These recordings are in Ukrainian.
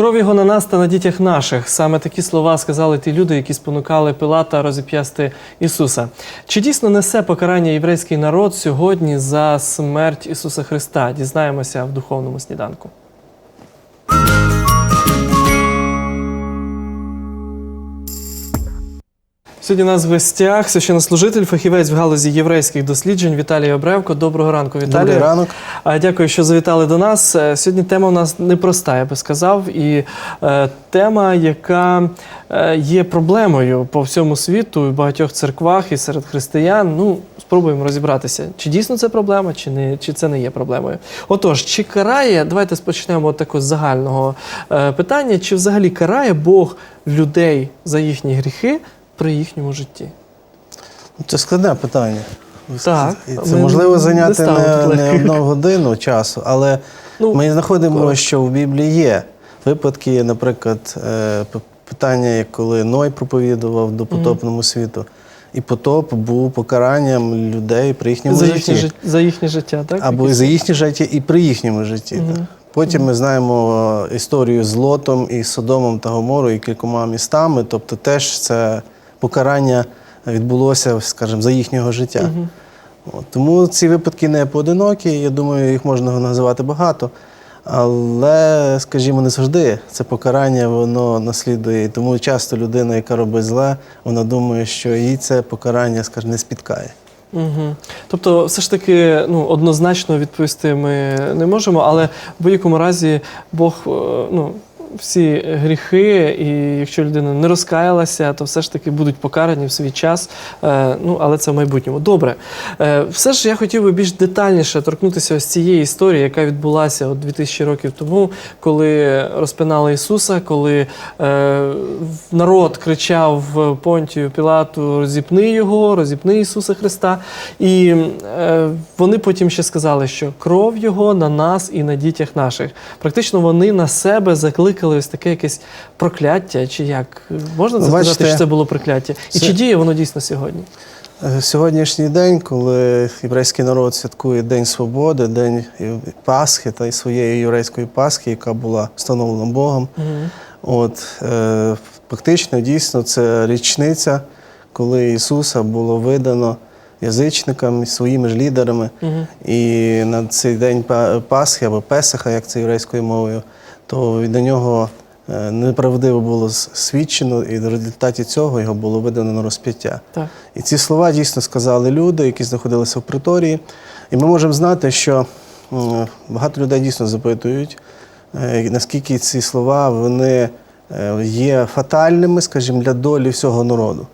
Кров його на нас та на дітях наших. Саме такі слова сказали ті люди, які спонукали Пилата розіп'ясти Ісуса. Чи дійсно несе покарання єврейський народ сьогодні за смерть Ісуса Христа? Дізнаємося в духовному сніданку. Сьогодні у нас в гостях священнослужитель, фахівець в галузі єврейських досліджень Віталій Обревко. Доброго ранку, Віталій. Добрий ранок. Дякую, що завітали до нас. Е, Сьогодні тема у нас непроста, я би сказав, і е, тема, яка е, є проблемою по всьому світу, в багатьох церквах і серед християн. Ну, спробуємо розібратися, чи дійсно це проблема, чи не чи це не є проблемою. Отож, чи карає, давайте спочнемо от такого загального е, питання: чи взагалі карає Бог людей за їхні гріхи при їхньому житті? Це складне питання. Так, це можливо зайняти не, не одну годину часу, але Ну, ми знаходимо, коротко. що в Біблії є випадки, наприклад, е, питання, як коли Ной проповідував до потопному світу, і потоп був покаранням людей при їхньому за житті. їхнє, жит- за їхнє життя, так? Або і за їхнє життя, і при їхньому житті. так. Потім ми знаємо е, історію з Лотом і Содомом та Гоморою, і кількома містами. Тобто теж це покарання відбулося, скажімо, за їхнього життя. От, тому ці випадки не поодинокі, я думаю, їх можна називати багато. Але, скажімо, не завжди це покарання воно наслідує. Тому часто людина, яка робить зле, вона думає, що їй це покарання, скажімо, не спіткає. Угу. Тобто, все ж таки, ну, однозначно відповісти ми не можемо, але в будь-якому разі Бог, е, ну, всі гріхи, і якщо людина не розкаялася, то все ж таки будуть покарані в свій час. Е, ну, але це в майбутньому. Добре. Е, все ж я хотів би більш детальніше торкнутися ось цієї історії, яка відбулася от 2000 років тому, коли розпинали Ісуса, коли е, народ кричав Понтію Пілату: розіпни його, розіпни Ісуса Христа. І вони потім ще сказали, що кров Його на нас і на дітях наших. Практично вони на себе закликали ось таке якесь прокляття, чи як можна це Ну, сказати, бачите, що це було прокляття? І це- чи діє воно дійсно сьогодні? Е, Сьогоднішній день, коли єврейський народ святкує День Свободи, День Пасхи та й своєї єврейської Пасхи, яка була встановлена Богом. От, е, фактично, дійсно, це річниця, коли Ісуса було видано язичникам своїми ж лідерами. І на цей день Пасхи або Песаха, як це єврейською мовою, то до нього е, неправдиво було свідчено, і в результаті цього його було видано на розп'яття. Так. І ці слова дійсно сказали люди, які знаходилися в приторії. І ми можемо знати, що багато людей дійсно запитують, е, наскільки ці слова вони е, є фатальними, скажімо, для долі всього народу.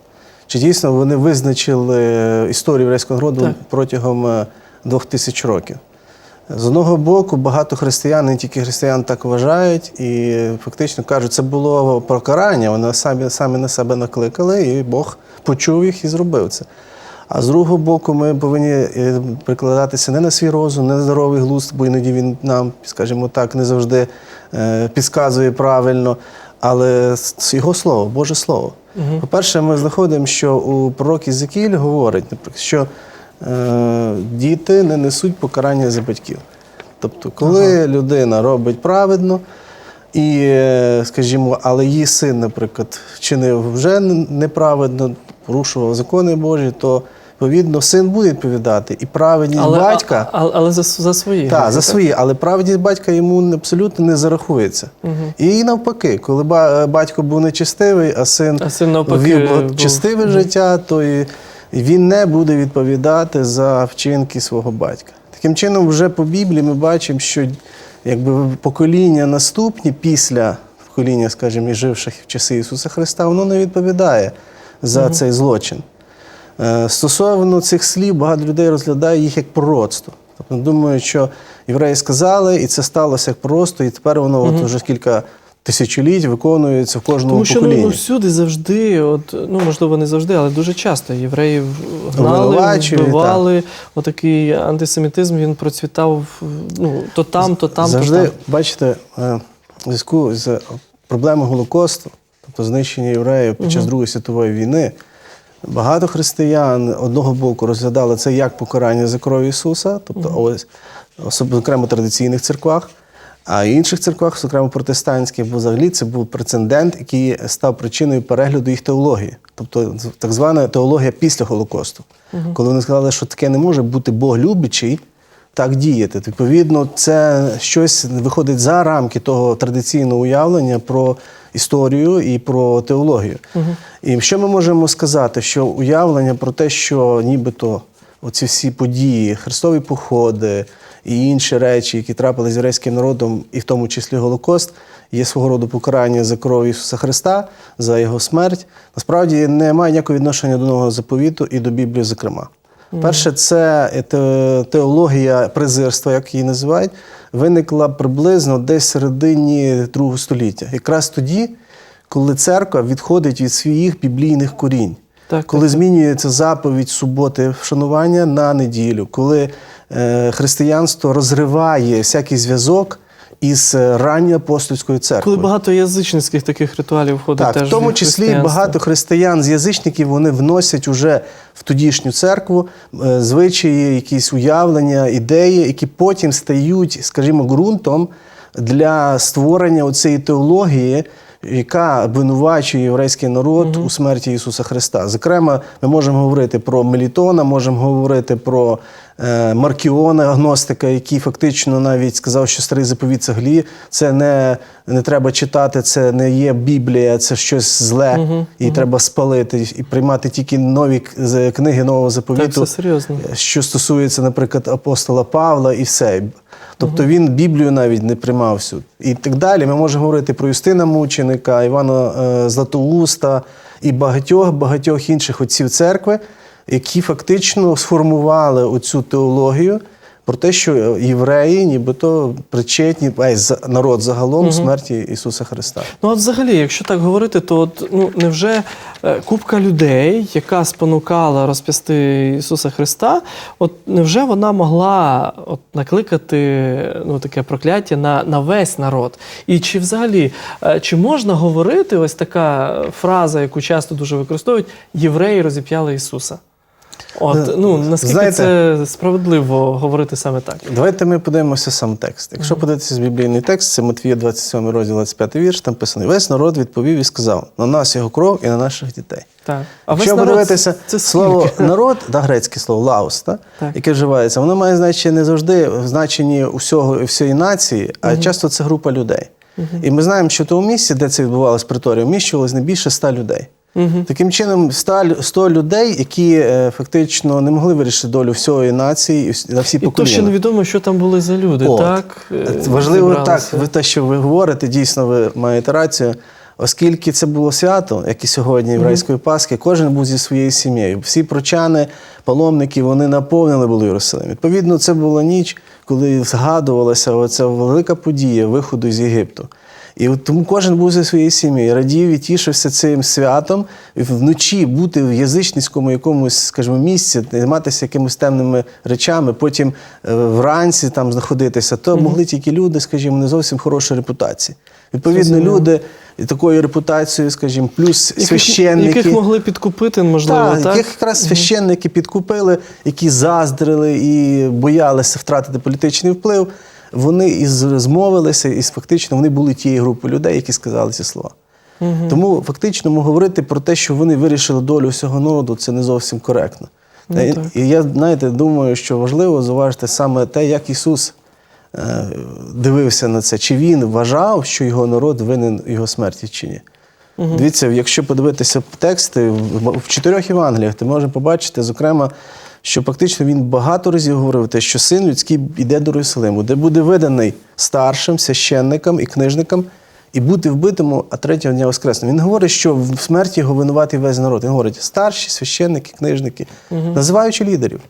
Чи дійсно вони визначили історію єврейського народу Так. протягом двох тисяч років? З одного боку, багато християн, не тільки християн, так вважають і фактично кажуть, це було покарання. Вони самі, самі на себе накликали, і Бог почув їх і зробив це. А з другого боку, ми повинні е, прикладатися не на свій розум, не на здоровий глузд, бо іноді він нам, скажімо так, не завжди е, підказує правильно, але його слово, Боже Слово. По-перше, ми знаходимо, що у пророк Ізекіль говорить, наприклад, що діти не несуть покарання за батьків. Тобто, коли людина робить праведно, і, е, скажімо, але її син, наприклад, вчинив вже неправедно, порушував закони Божі, то відповідно син буде відповідати. І праведність Але, батька. а- а- але за, за свої. Так, за свої, але праведність батька йому абсолютно не зарахується. І навпаки, коли батько був нечестивий, а син, А син навпаки вів був- честиве життя, то і він не буде відповідати за вчинки свого батька. Таким чином, вже по Біблії ми бачимо, що якби покоління наступні після покоління, скажімо, і живших в часи Ісуса Христа, воно не відповідає за цей злочин. Е, Стосовно цих слів, багато людей розглядає їх як пророцтво. Тобто думають, що євреї сказали, і це сталося як просто, і тепер воно от вже кілька тисячоліть виконується в кожному Тому що ну, поколінні. ну, всюди завжди, от, ну можливо, не завжди, але дуже часто євреїв гнали, вбивали. Отакий антисемітизм він процвітав ну, то там, то там, Завжди, то там. бачите, е, в зв'язку з проблемою Голокосту, тобто знищення євреїв під час Другої світової війни, багато християн одного боку розглядали це як покарання за кров Ісуса, тобто ось особливо окремо традиційних церквах. А в інших церквах, зокрема протестантських, бо взагалі це був прецедент, який став причиною перегляду їх теології, тобто так звана теологія після Голокосту. Коли вони сказали, що таке не може бути Бог любячий, так діяти. Відповідно, це щось виходить за рамки того традиційного уявлення про історію і про теологію. І що ми можемо сказати? Що уявлення про те, що нібито оці всі події, хрестові походи і інші речі, які трапилися з єврейським народом, і в тому числі Голокост, є свого роду покарання за кров Ісуса Христа, за його смерть, насправді не має ніякого відношення до нового заповіту і до Біблії, зокрема. Перше, це теологія презирства, як її називають, виникла приблизно десь в середині другого століття. Якраз тоді, коли церква відходить від своїх біблійних корінь. Так, коли змінюється заповідь суботи вшанування на неділю, коли е, християнство розриває всякий зв'язок із е, ранньою апостольською Коли багато язичницьких таких ритуалів входить Так, теж в тому числі багато християн з язичників вони вносять уже в тодішню церкву е, звичаї, якісь уявлення, ідеї, які потім стають, скажімо, ґрунтом для створення оцієї теології, яка обвинувачує єврейський народ у смерті Ісуса Христа. Зокрема, ми можемо говорити про Мелітона, можемо говорити про е, Маркіона, агностика, який фактично навіть сказав, що старий заповіт це глі, це не, не треба читати, це не є Біблія, це щось зле, і треба спалити і приймати тільки нові книги нового заповіту. Так, серйозно. Що стосується, наприклад, апостола Павла і все. Тобто він Біблію навіть не приймав всю. І так далі. Ми можемо говорити про Юстина Мученика, Івана е, Златоуста і багатьох багатьох інших отців церкви, які фактично сформували оцю теологію про те, що євреї нібито причетні, народ загалом смерті Ісуса Христа. Ну, а взагалі, якщо так говорити, то от, ну, невже е, купка людей, яка спонукала розп'ясти Ісуса Христа, от невже вона могла от, накликати ну, таке прокляття на, на весь народ? І чи взагалі, е, чи можна говорити ось така фраза, яку часто дуже використовують, євреї розіп'яли Ісуса? От, ну, наскільки Знаєте- це справедливо говорити саме так? Давайте ми подивимося сам текст. Якщо подивитися з біблійний текст, це Матвія 27 розділ 25 вірш, там писано: весь народ відповів і сказав: на нас його кров і на наших дітей. Так. А весь Якщо народ подивитися це слово народ, та грецьке слово лаос, та, Так. яке вживається, воно має значення не завжди в значенні усього всієї нації, а часто це група людей. І ми знаємо, що в тому місці, де це відбувалося приторія, вміщувалось не більше ста людей. Таким чином, 100 лю- 100 людей, які е, фактично не могли вирішити долю всієї нації на всі І то ще невідомо, що там були за люди, От. так? е, Важливо зібралися. так, ви те, що ви говорите, дійсно ви маєте рацію. Оскільки це було свято, як і сьогодні єврейської Пасхи, кожен був зі своєю сім'єю. Всі прочани, паломники, вони наповнили були Єрусалим. Відповідно, це була ніч, коли згадувалася оця велика подія виходу з Єгипту. І от тому кожен був зі своєю сім'єю, радів і тішився цим святом, і вночі бути в язичницькому якомусь, скажімо, місці, займатися якимись темними речами, потім е, вранці там знаходитися, то могли тільки люди, скажімо, не зовсім хорошої репутації. Відповідно, люди і такою репутацією, скажімо, плюс Яких- священники. Яких могли підкупити, можливо, Так, так? яких якраз священники підкупили, які заздрили і боялися втратити політичний вплив, вони і змовилися, і фактично вони були тією групою людей, які сказали ці слова. Тому фактично говорити про те, що вони вирішили долю всього народу, це не зовсім коректно. Ну, і, і я знаєте, думаю, що важливо зауважити саме те, як Ісус е, дивився на це, чи він вважав, що його народ винен його смерті, чи ні. Дивіться, якщо подивитися тексти в в чотирьох Євангеліях, ти можеш побачити, зокрема, що фактично він багато разів говорив те, що син людський йде до Єрусалиму, де буде виданий старшим, священникам і книжникам, і бути вбитому, а третього дня воскресне. Він говорить, що в смерті його винуватий весь народ. Він говорить старші, священники, книжники, називаючи лідерів.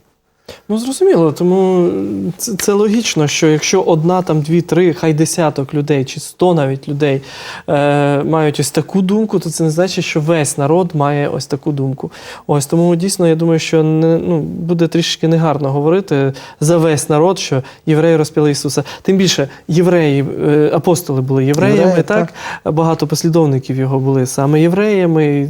Ну, зрозуміло, тому це, це логічно, що якщо одна, там, дві, три, хай десяток людей чи сто навіть людей е, мають ось таку думку, то це не значить, що весь народ має ось таку думку. Ось тому дійсно я думаю, що не, ну, буде трішки негарно говорити за весь народ, що євреї розп'яли Ісуса. Тим більше євреї, е, апостоли були євреями, Євреї, так? Багато послідовників його були саме євреями,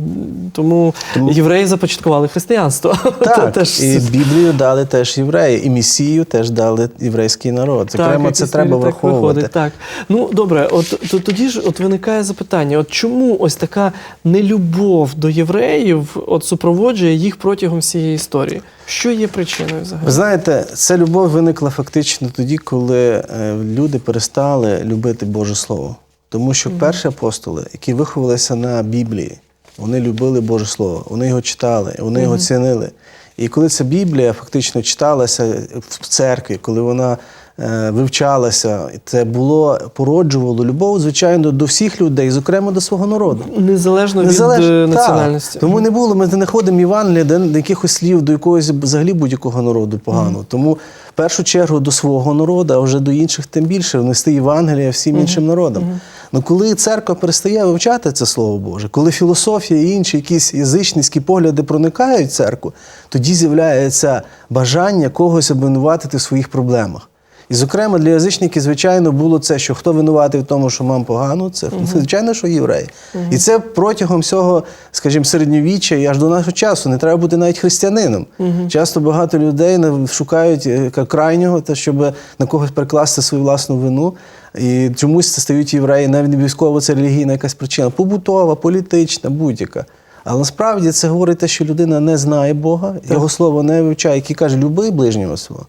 тому, Тому- євреї започаткували християнство. Так, Теж і Біблію дали теж євреї, і місію теж дали єврейський народ. Зокрема, це треба так враховувати. виходить, так. Ну добре, от то, тоді ж от виникає запитання: от чому ось така нелюбов до євреїв от супроводжує їх протягом всієї історії? Що є причиною взагалі? Ви знаєте, ця любов виникла фактично тоді, коли е, люди перестали любити Боже Слово. Тому що перші апостоли, які виховалися на Біблії, вони любили Боже Слово, вони його читали, вони його цінили. І коли ця Біблія фактично читалася в церкві, коли вона е, вивчалася, це було породжувало любов, звичайно, до всіх людей, зокрема до свого народу. Незалежно, Незалежно- від е, так. національності. Тому не було, ми не знаходимо Іван, де якихось слів до якогось взагалі будь-якого народу поганого. Тому в першу чергу до свого народу, а вже до інших тим більше внести Євангелія всім іншим народам. Ну коли церква перестає вивчати це слово Боже, коли філософія і інші якісь язичницькі погляди проникають в церкву, тоді з'являється бажання когось обвинуватити в своїх проблемах. І, зокрема, для язичників, звичайно, було це, що хто винуватий в тому, що мам погано, це звичайно, що євреї. І це протягом всього, скажімо, середньовіччя і аж до нашого часу не треба бути навіть християнином. Часто багато людей шукають е, крайнього, те, щоб на когось перекласти свою власну вину. І чомусь це стають євреї, навіть не обов'язково це релігійна якась причина, побутова, політична, будь-яка. Але насправді це говорить те, що людина не знає Бога, його слово не вивчає, який каже, люби ближнього свого.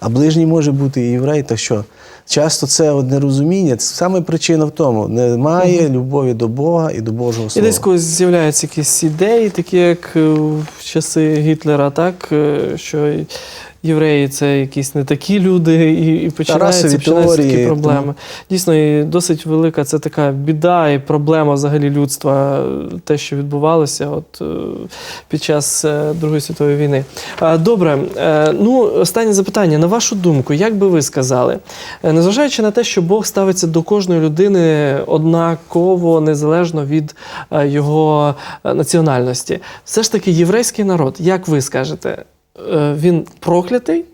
А ближній може бути і єврей, то що? Часто це от нерозуміння, це саме причина в тому. Немає любові до Бога і до Божого І десь колись з'являються якісь ідеї, такі як е, в часи Гітлера, так е, що євреї це якісь не такі люди, і, і починаються, починаються такі проблеми. тому- Дійсно, і досить велика це така біда і проблема взагалі людства, те, що відбувалося от, е, під час Другої світової війни. Добре, ну останнє запитання. На вашу думку, як би ви сказали, незважаючи на те, що Бог ставиться до кожної людини однаково, незалежно від е, його е, національності, все ж таки єврейський народ, як ви скажете, е, він проклятий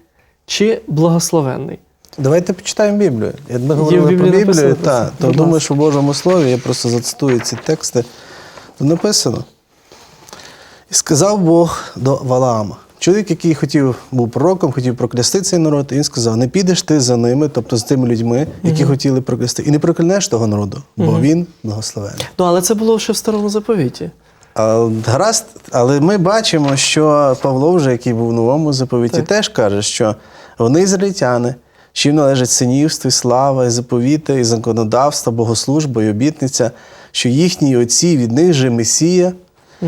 чи благословенний? Давайте почитаємо Біблію. Як ми говорили Біблії про Біблію, та, то Будь думаю, що в Божому Слові, я просто зацитую ці тексти, то написано. І сказав Бог до Валаама. Чоловік, який хотів, був пророком, хотів проклясти цей народ, і він сказав: не підеш ти за ними, тобто з тими людьми, які хотіли проклясти, і не проклянеш того народу, бо він благословений. Ну, але це було ще в старому заповіті. А, Гаразд, але ми бачимо, що Павло, вже який був в новому заповіті, Так. теж каже, що вони ізраїльтяни, що їм належать синівство, і слава, і заповіти, і законодавство, богослужба, і обітниця, що їхні отці від них же Месія,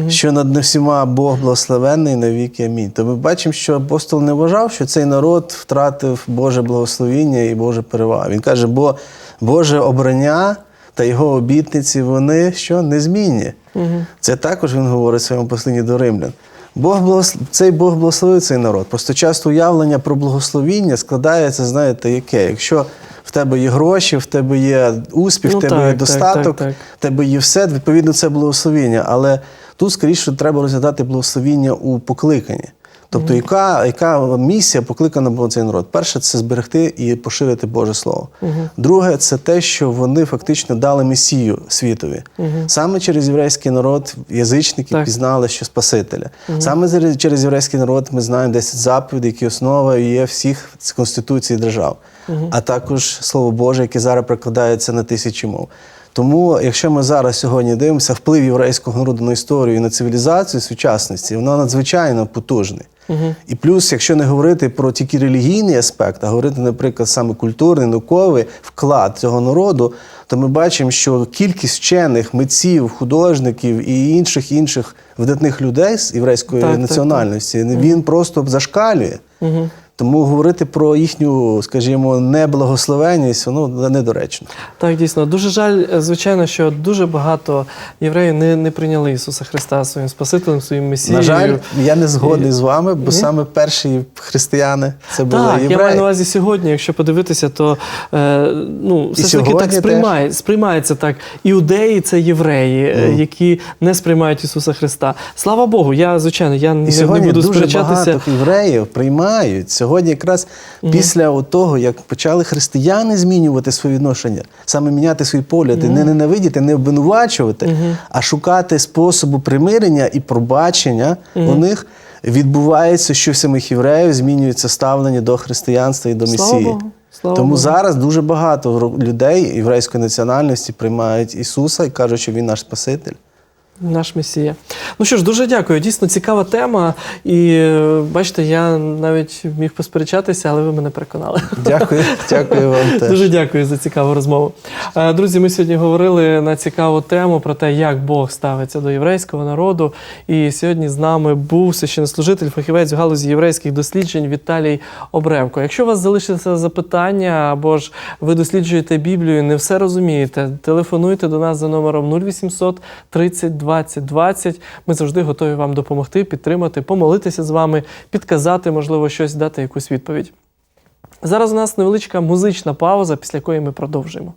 що над всіма Бог благословенний навіки. Амінь. То ми бачимо, що апостол не вважав, що цей народ втратив Боже благословіння і Боже перевагу. Він каже, бо Боже обрання та його обітниці, вони що незмінні. Це також він говорить в своєму посланні до римлян. Бог благос... Цей Бог благословив цей народ. Просто часто уявлення про благословіння складається, знаєте, яке? Якщо тебе є гроші, в тебе є успіх, Ну в тебе так, є достаток, так, так. в тебе є все, відповідно, це благословіння. Але тут скоріше треба розглядати благословіння у покликанні. Тобто, яка, яка місія покликана була цей народ? Перше, це зберегти і поширити Боже Слово. Друге, це те, що вони фактично дали месію світові. Саме через єврейський народ язичники Так. пізнали, що Спасителя. Саме через єврейський народ ми знаємо 10 заповідей, які основа є всіх конституцій держав, а також Слово Боже, яке зараз прикладається на тисячі мов. Тому, якщо ми зараз сьогодні дивимося вплив єврейського народу на історію і на цивілізацію сучасності, воно надзвичайно потужний. І плюс, якщо не говорити про тільки релігійний аспект, а говорити, наприклад, саме культурний, науковий вклад цього народу, то ми бачимо, що кількість вчених, митців, художників і інших інших видатних людей з єврейської Так, так, національності він просто зашкалює. Тому говорити про їхню, скажімо, неблагословенність, воно недоречно. Так, дійсно. Дуже жаль, е, звичайно, що дуже багато євреїв не, не прийняли Ісуса Христа своїм Спасителем, своїм Месією. На жаль, я не згодний І- з вами, бо саме перші християни це були Так, я маю на увазі сьогодні, якщо подивитися, то е, ну, все ж таки так сприймає, сприймається так. Іудеї це євреї, е, які не сприймають Ісуса Христа. Слава Богу, я, звичайно, я І не, не буду дуже сперечатися. багато євреїв приймають. Сьогодні якраз після того, як почали християни змінювати своє відношення, саме міняти свої погляди, не ненавидіти, не обвинувачувати, а шукати способу примирення і пробачення у них. відбувається, що в самих євреїв змінюється ставлення до християнства і до Слава Месії. Богу. Слава Тому Богу. зараз дуже багато людей єврейської національності приймають Ісуса і кажуть, що Він наш Спаситель. Наш месія. Ну що ж, дуже дякую. Дійсно цікава тема. І бачите, я навіть міг посперечатися, але ви мене переконали. Дякую, дякую вам теж. Дуже дякую за цікаву розмову. Е, Друзі, ми сьогодні говорили на цікаву тему про те, як Бог ставиться до єврейського народу. І сьогодні з нами був священнослужитель, фахівець в галузі єврейських досліджень Віталій Обревко. Якщо у вас залишиться запитання або ж ви досліджуєте Біблію, і не все розумієте, телефонуйте до нас за номером 0800 30 20 20. Ми завжди готові вам допомогти, підтримати, помолитися з вами, підказати, можливо, щось дати якусь відповідь. Зараз у нас невеличка музична пауза, після якої ми продовжуємо.